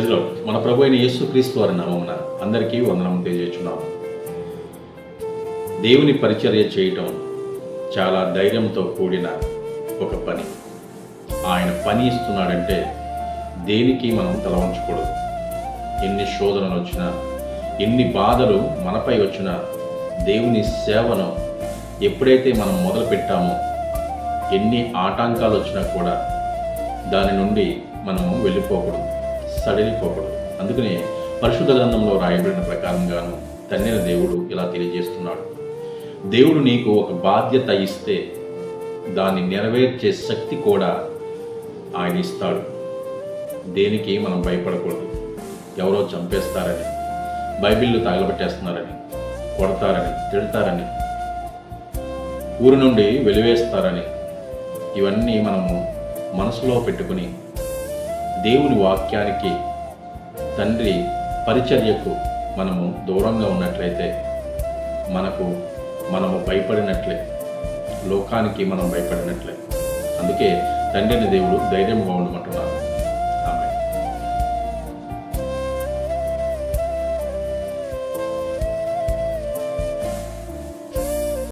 ఇందులో మన ప్రభు అయిన యేసుక్రీస్తు వారి నామమున అందరికీ వందనం తెలియజేస్తున్నాము దేవుని పరిచర్య చేయటం చాలా ధైర్యంతో కూడిన ఒక పని. ఆయన పని ఇస్తున్నాడంటే దేనికి మనం తల ఉంచకూడదు ఎన్ని శోధనలు వచ్చినా ఎన్ని బాధలు మనపై వచ్చినా దేవుని సేవను ఎప్పుడైతే మనం మొదలు పెట్టామో ఎన్ని ఆటంకాలు వచ్చినా కూడా దాని నుండి మనము వెళ్ళిపోకూడదు. సడలిపోకూడదు. అందుకనే పరిశుద్ధ గ్రంథంలో రాయబడిన ప్రకారంగాను తన్నిన దేవుడు ఇలా తెలియజేస్తున్నాడు. దేవుడు నీకు ఒక బాధ్యత ఇస్తే దాన్ని నెరవేర్చే శక్తి కూడా ఆయన ఇస్తాడు. దేనికి మనం భయపడకూడదు. ఎవరో చంపేస్తారని బైబిళ్ళు తగలబెట్టేస్తున్నారని కొడతారని తిడతారని ఊరి నుండి వెలివేస్తారని ఇవన్నీ మనము మనసులో పెట్టుకుని దేవుని వాక్యానికి తండ్రి పరిచర్యకు మనము దూరంగా ఉన్నట్లయితే మనకు మనము భయపడినట్లే లోకానికి మనం భయపడినట్లే. అందుకే తండ్రిని దేవుడు ధైర్యంగా ఉండమంటున్నారు